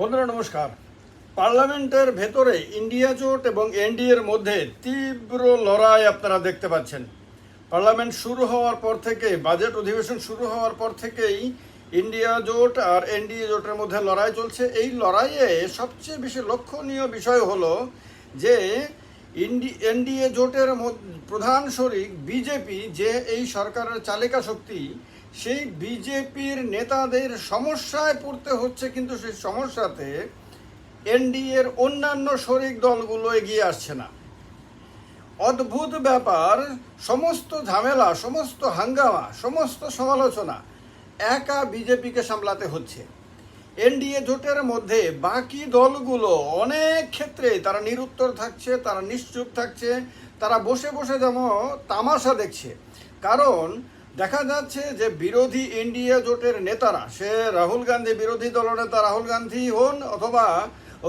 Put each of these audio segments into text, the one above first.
বন্ধুরা, নমস্কার। পার্লামেন্টের ভেতরে ইন্ডিয়া জোট এবং এনডিএর মধ্যে তীব্র লড়াই আপনারা দেখতে পাচ্ছেন। পার্লামেন্ট শুরু হওয়ার পর থেকে, বাজেট অধিবেশন শুরু হওয়ার পর থেকেই ইন্ডিয়া জোট আর এনডিএ জোটের মধ্যে লড়াই চলছে। এই লড়াইয়ে সবচেয়ে বেশি লক্ষণীয় বিষয় হলো যে, ইন্ডি, এনডিএ জোটের প্রধান শরিক বিজেপি যে এই সরকারের চালিকা শক্তি সেই বিজেপির নেতাদের সমস্যায় পড়তে হচ্ছে, কিন্তু সেই সমস্যাতে এনডিএর অন্যান্য শরিক দলগুলো এগিয়ে আসছে না। অদ্ভুত ব্যাপার, সমস্ত ঝামেলা, সমস্ত হাঙ্গামা, সমস্ত সমালোচনা একা বিজেপিকে সামলাতে হচ্ছে। এনডিএ জোটের মধ্যে বাকি দলগুলো অনেক ক্ষেত্রে তারা নিরুত্তর থাকছে, তারা নিশ্চুপ থাকছে, তারা বসে বসে যেমন তামাশা দেখছে। কারণ দেখা যাচ্ছে যে বিরোধী ইন্ডিয়া জোটের নেতারা, সে রাহুল গান্ধী বিরোধী দলনেতা রাহুল গান্ধী হন অথবা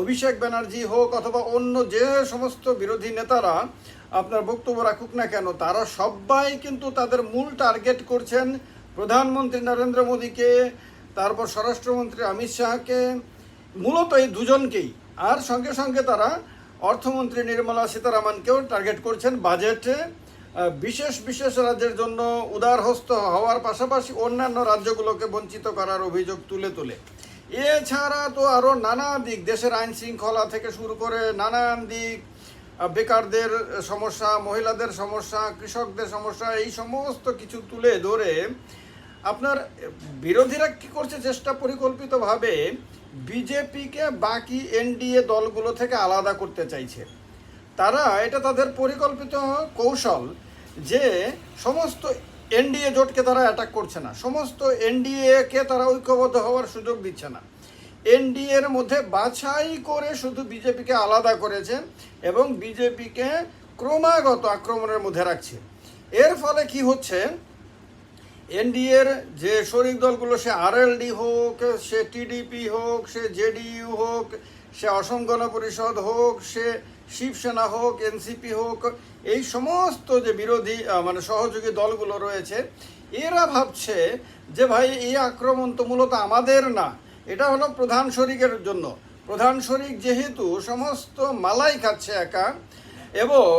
অভিষেক ব্যানার্জি হোক অথবা অন্য যে সমস্ত বিরোধী নেতারা আপনার বক্তব্য রাখুক না কেন, তারা সবাই কিন্তু তাদের মূল টার্গেট করছেন প্রধানমন্ত্রী নরেন্দ্র মোদীকে, তারপর স্বরাষ্ট্রমন্ত্রী অমিত শাহকে, মূলত এই দুজনকেই। আর সঙ্গে সঙ্গে তারা অর্থমন্ত্রী নির্মলা সীতারামনকেও টার্গেট করছেন বাজেটে। বিশেষ বিশেষ রাজ্যের জন্য উদারহস্ত হওয়ার পাশাপাশি অন্যান্য রাজ্যগুলোকে বঞ্চিত করার অভিযোগ তুলে তুলে। এছাড়া তো আরও নানা দিক, দেশের আইন শৃঙ্খলা থেকে শুরু করে নানান দিক বেকারদের সমস্যা, মহিলাদের সমস্যা, কৃষকদের সমস্যা, এই সমস্ত কিছু তুলে ধরে আপনার বিরোধীরা কি করছে চেষ্টা পরিকল্পিতভাবে, বিজেপিকে বাকি এনডিএ দলগুলো থেকে আলাদা করতে চাইছে। তারা এটা তাদের পরিকল্পিত কৌশল যে সমস্ত এনডিএ জোটকে তারা অ্যাটাক করছে না। সমস্ত এনডিএকে তারা ঐক্যবদ্ধ হওয়ার সুযোগ দিচ্ছে না। এনডিএর মধ্যে বাছাই করে শুধু বিজেপিকে আলাদা করেছে এবং বিজেপিকে ক্রমাগত আক্রমণের মধ্যে রাখছে। এর ফলে কি হচ্ছে? এনডিএর যে শরিক দলগুলো, সে আরএলডি হোক, সে টিডিপি হোক, সে জেডিইউ হোক সে অসম গণ পরিষদ হোক, সে শিবসেনা হোক, এনসিপি হোক, এই সমস্ত যে বিরোধী মানে সহযোগী দলগুলো রয়েছে, এরা ভাবছে যে ভাই, এই আক্রমণ তো মূলত আমাদের না, এটা হলো প্রধান শরিকের জন্য। প্রধান শরিক যেহেতু সমস্ত মালাই খাচ্ছে একা, এবং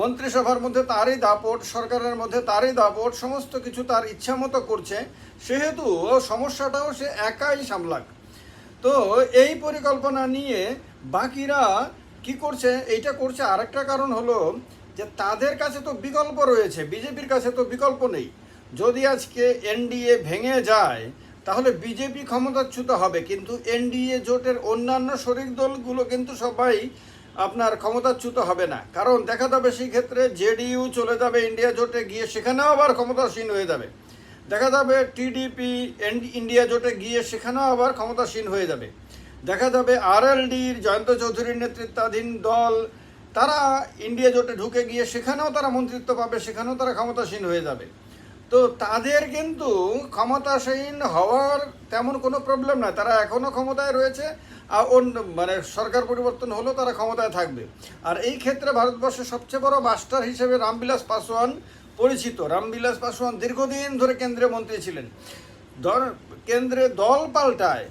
মন্ত্রিসভার মধ্যে তারই দাপট, সরকারের মধ্যে তারই দাপট, সমস্ত কিছু তার ইচ্ছা মতো করছে, সেহেতু সমস্যাটাও সে একাই সামলাক। তো এই পরিকল্পনা নিয়ে বাকিরা কি করছে? এইটা করছে আরেকটা কারণ হলো যে তাদের কাছে তো বিকল্প রয়েছে, বিজেপির কাছে তো বিকল্প নেই। যদি আজকে এনডিএ ভেঙে যায়, তাহলে বিজেপি ক্ষমতাচ্যুত হবে, কিন্তু এনডিএ জোটের অন্যান্য শরিক দলগুলো কিন্তু সবাই আপনার ক্ষমতাচ্যুত হবে না। কারণ দেখা যাবে সেই ক্ষেত্রে জেডিইউ চলে যাবে ইন্ডিয়া জোটে, গিয়ে সেখানেও আবার ক্ষমতাসীন হয়ে যাবে। দেখা যাবে টিডিপি ইন্ডিয়া জোটে গিয়ে সেখানেও আবার ক্ষমতাসীন হয়ে যাবে। দেখা যাবে আরএলডির জয়ন্ত চৌধুরীর নেতৃত্বাধীন দল, তারা ইন্ডিয়া জোটে ঢুকে গিয়ে সেখানেও তারা মন্ত্রিত্ব পাবে, সেখানেও তারা ক্ষমতাসীন হয়ে যাবে। তো তাদের কিন্তু ক্ষমতাসীন হওয়ার তেমন কোনো প্রবলেম নাই। তারা এখনও ক্ষমতায় রয়েছে, আর অন্য মানে সরকার পরিবর্তন হলেও তারা ক্ষমতায় থাকবে। আর এই ক্ষেত্রে ভারতবর্ষের সবচেয়ে বড় মাস্টার হিসেবে রামবিলাস পাসওয়ান পরিচিত। রামবিলাস পাসোয়ান দীর্ঘদিন ধরে কেন্দ্রীয় মন্ত্রী ছিলেন। দল কেন্দ্রে দল পাল্টায়,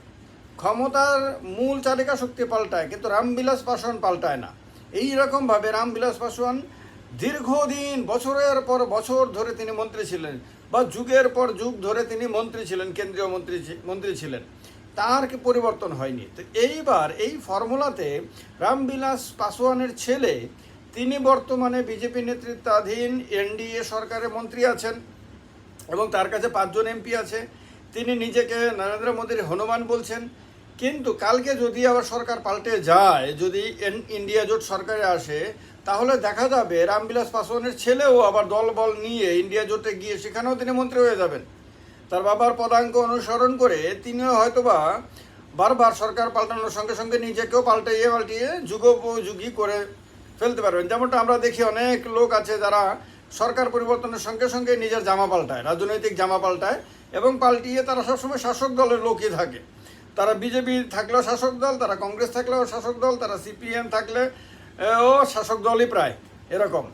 ক্ষমতার মূল চালিকা শক্তি পাল্টায়, কিন্তু রামবিলাস পাসওয়ান পাল্টায় না। এই রকমভাবে রামবিলাস পাসওয়ান দীর্ঘদিন, বছরের পর বছর ধরে তিনি মন্ত্রী ছিলেন বা যুগের পর যুগ ধরে তিনি মন্ত্রী ছিলেন, কেন্দ্রীয় মন্ত্রী মন্ত্রী ছিলেন। তার কি পরিবর্তন হয়নি? তো এইবার এই ফর্মুলাতে রামবিলাস পাসওয়ানের ছেলে তিনি বর্তমানে বিজেপি নেতৃত্বাধীন এনডিএ সরকারের মন্ত্রী আছেন এবং তার কাছে পাঁচজন এমপি আছে। তিনি নিজেকে নরেন্দ্র মোদীর হনুমান বলছেন। কিন্তু কালকে যদি আবার সরকার পাল্টে যায়, যদি ইন্ডিয়া জোট সরকারে আসে, তাহলে দেখা যাবে রামবিলাস পাসওয়ানের ছেলেও আবার দল বল নিয়ে ইন্ডিয়া জোটে গিয়ে সেখানেও তিনি মন্ত্রী হয়ে যাবেন। তার বাবার পদাঙ্ক অনুসরণ করে তিনিও হয়তোবা বারবার সরকার পাল্টানোর সঙ্গে সঙ্গে নিজেকেও পাল্টাইয়ে পাল্টিয়ে যুগোপযোগী করে ফেলতে পারবেন। যেমনটা আমরা দেখি অনেক লোক আছে যারা সরকার পরিবর্তনের সঙ্গে সঙ্গে নিজের জামা পাল্টায়, রাজনৈতিক জামা পাল্টায় এবং পাল্টিয়ে তারা সবসময় শাসক দলের লোকই থাকে। তারা বিজেপি থাকলেও শাসক দল, তারা কংগ্রেস থাকলেও শাসক দল, তারা সিপিএম থাকলে ও শাসক দলই প্রায়, এরকম।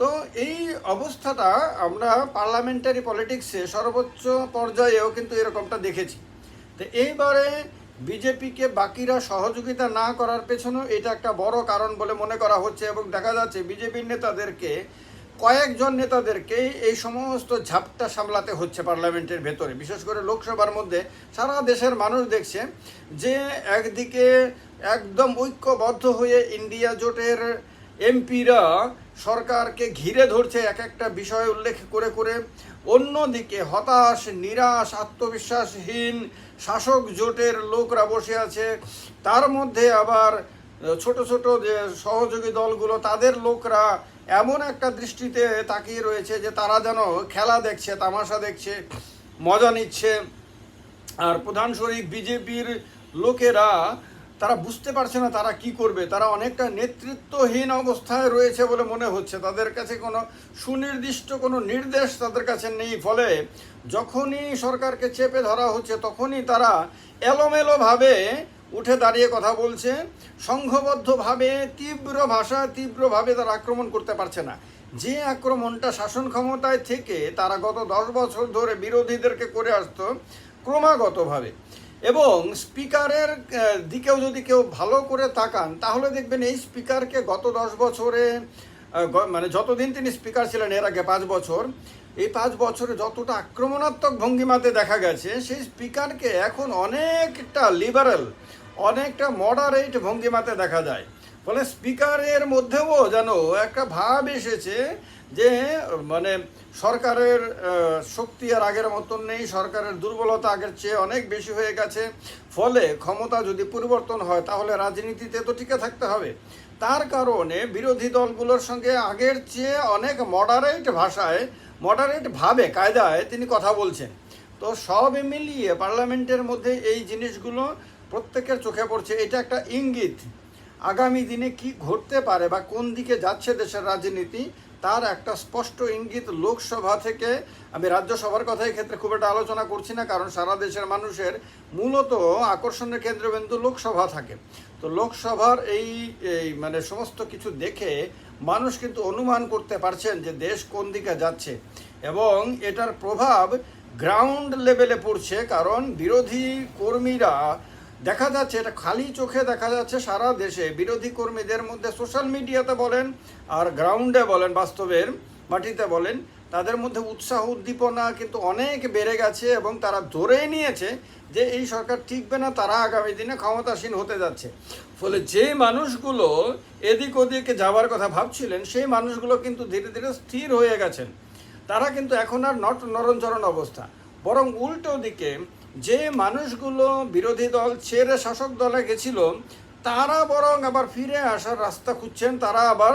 তো এই অবস্থাটা আমরা পার্লামেন্টারি পলিটিক্সে সর্বোচ্চ পর্যায়েও কিন্তু এরকমটা দেখেছি। তো এইবারে বিজেপিকে বাকিরা সহযোগিতা না করার পেছনেও এটা একটা বড় কারণ বলে মনে করা হচ্ছে এবং দেখা যাচ্ছে বিজেপির নেতাদেরকে, কয়েকজন নেতাদেরকে এই সমস্ত ঝাপটা সামলাতে হচ্ছে পার্লামেন্টের ভেতরে। বিশেষ করে লোকসভার মধ্যে সারা দেশের মানুষ দেখছে যে একদিকে একদম ঐক্যবদ্ধ হয়ে ইন্ডিয়া জোটের এমপিরা সরকারকে ঘিরে ধরছে এক একটা বিষয় উল্লেখ করে করে। অন্যদিকে হতাশ, নিরাশ, আত্মবিশ্বাসহীন শাসক জোটের লোকরা বসে আছে। তার মধ্যে আবার ছোট ছোট যে সহযোগী দলগুলো, তাদের লোকরা এমন একটা দৃষ্টিতে তাকিয়ে রয়েছে যে তারা যেন খেলা দেখছে, তামাশা দেখছে, মজা নিচ্ছে। আর প্রধান শরিক বিজেপির লোকেরা তারা বুঝতে পারছে না তারা কি করবে। তারা অনেকটা নেতৃত্বহীন অবস্থায় রয়েছে বলে মনে হচ্ছে। তাদের কাছে কোনো সুনির্দিষ্ট কোনো নির্দেশ তাদের কাছে নেই। ফলে যখনই সরকারকে চেপে ধরা হচ্ছে, তখনই তারা এলোমেলোভাবে উঠে দাঁড়িয়ে কথা বলছে। সংঘবদ্ধভাবে, তীব্র ভাষা তীব্রভাবে তারা আক্রমণ করতে পারছে না। যে আক্রমণটা শাসন ক্ষমতায় থেকে তারা গত দশ বছর ধরে বিরোধীদেরকে করে আসতো, ক্রমাগতভাবে। এবং স্পিকারের দিকেও যদি কেউ ভালো করে তাকান, তাহলে দেখবেন এই স্পিকারকে গত দশ বছরে মানে যতদিন তিনি স্পিকার ছিলেন, এর আগে পাঁচ বছর, এই পাঁচ বছরে যতটা আক্রমণাত্মক ভঙ্গিমাতে দেখা গেছে, সেই স্পিকারকে এখন অনেকটা লিবারেল অনেকটা মডারেট ভঙ্গিমাতে দেখা যায়। ফলে স্পিকারের মধ্যেও যেন একটা ভাব এসেছে যে মানে সরকারের শক্তি আর আগের মতন নেই, সরকারের দুর্বলতা আগের চেয়ে অনেক বেশি হয়ে গেছে। ফলে ক্ষমতা যদি পরিবর্তন হয়, তাহলে রাজনীতিতে তো টিকে থাকতে হবে। তার কারণে বিরোধী দলগুলোর সঙ্গে আগের চেয়ে অনেক মডারেট ভাষায় মডারেট ভাবে, কায়দায় তিনি কথা বলছেন। তো সব মিলিয়ে পার্লামেন্টের মধ্যে এই জিনিসগুলো প্রত্যেকের চোখে পড়ছে। এটা একটা ইঙ্গিত। আগামী দিনে কি ঘটতে পারে বা কোন দিকে যাচ্ছে দেশের রাজনীতি, তার একটা স্পষ্ট ইঙ্গিত লোকসভা থেকে। আমি রাজ্যসভার কথা ক্ষেত্রে খুব একটা আলোচনা করছি না, কারণ সারা দেশের মানুষের মূলত আকর্ষণের কেন্দ্রবিন্দু লোকসভা থাকে। তো লোকসভার এই এই মানে সমস্ত কিছু দেখে মানুষ কিন্তু অনুমান করতে পারছেন যে দেশ কোন দিকে যাচ্ছে। এবং এটার প্রভাব গ্রাউন্ড লেভেলে পড়ছে, কারণ বিরোধী কর্মীরা দেখা যাচ্ছে, এটা খালি চোখে দেখা যাচ্ছে, সারা দেশে বিরোধী কর্মীদের মধ্যে সোশ্যাল মিডিয়াতে বলেন আর গ্রাউন্ডে বলেন, বাস্তবের মাটিতে বলেন, তাদের মধ্যে উৎসাহ উদ্দীপনা কিন্তু অনেক বেড়ে গেছে এবং তারা ধরেই নিয়েছে যে এই সরকার টিকবে না, তারা আগামী দিনে ক্ষমতাসীন হতে যাচ্ছে। ফলে যে মানুষগুলো এদিক ওদিকে যাওয়ার কথা ভাবছিলেন, সেই মানুষগুলো কিন্তু ধীরে ধীরে স্থির হয়ে গেছেন। তারা কিন্তু এখন আর নট নরঞ্চরণ অবস্থা। বরং উল্টো দিকে যে মানুষগুলো বিরোধী দল ছেড়ে শাসক দলে গেছিল, তারা বরং আবার ফিরে আসার রাস্তা খুঁজছেন। তারা আবার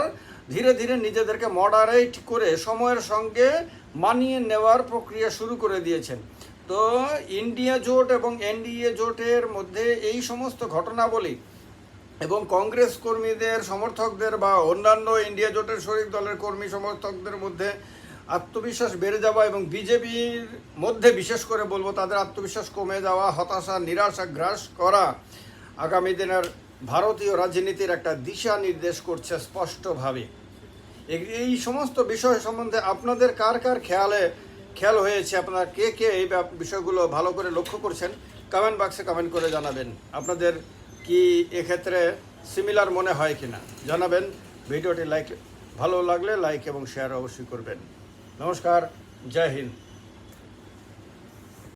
ধীরে ধীরে নিজেদেরকে মডারেট করে সময়ের সঙ্গে মানিয়ে নেওয়ার প্রক্রিয়া শুরু করে দিয়েছেন। তো ইন্ডিয়া জোট এবং এনডিএ জোটের মধ্যে এই সমস্ত ঘটনাবলী এবং কংগ্রেস কর্মীদের সমর্থকদের বা অন্যান্য ইন্ডিয়া জোটের শরিক দলের কর্মী সমর্থকদের মধ্যে আত্মবিশ্বাস বেড়ে যাওয়া এবং বিজেপির মধ্যে বিশেষ করে বলব তাদের আত্মবিশ্বাস কমে যাওয়া, হতাশা, নিরাশা গ্রাস করা আগামী দিনের ভারতীয় রাজনীতির একটা দিশা নির্দেশ করছে স্পষ্টভাবে। এই সমস্ত বিষয় সম্বন্ধে আপনাদের কার কার খেয়ালে, খেয়াল হয়েছে? আপনারা কে কে এই বিষয়গুলো ভালো করে লক্ষ্য করছেন? কমেন্ট বাক্সে কমেন্ট করে জানাবেন। আপনাদের কি এক্ষেত্রে সিমিলার মনে হয় কিনা? জানাবেন। ভিডিওটি লাইক ভালো লাগলে লাইক এবং শেয়ার অবশ্যই করবেন। નમસ્કાર જય હિન્દ.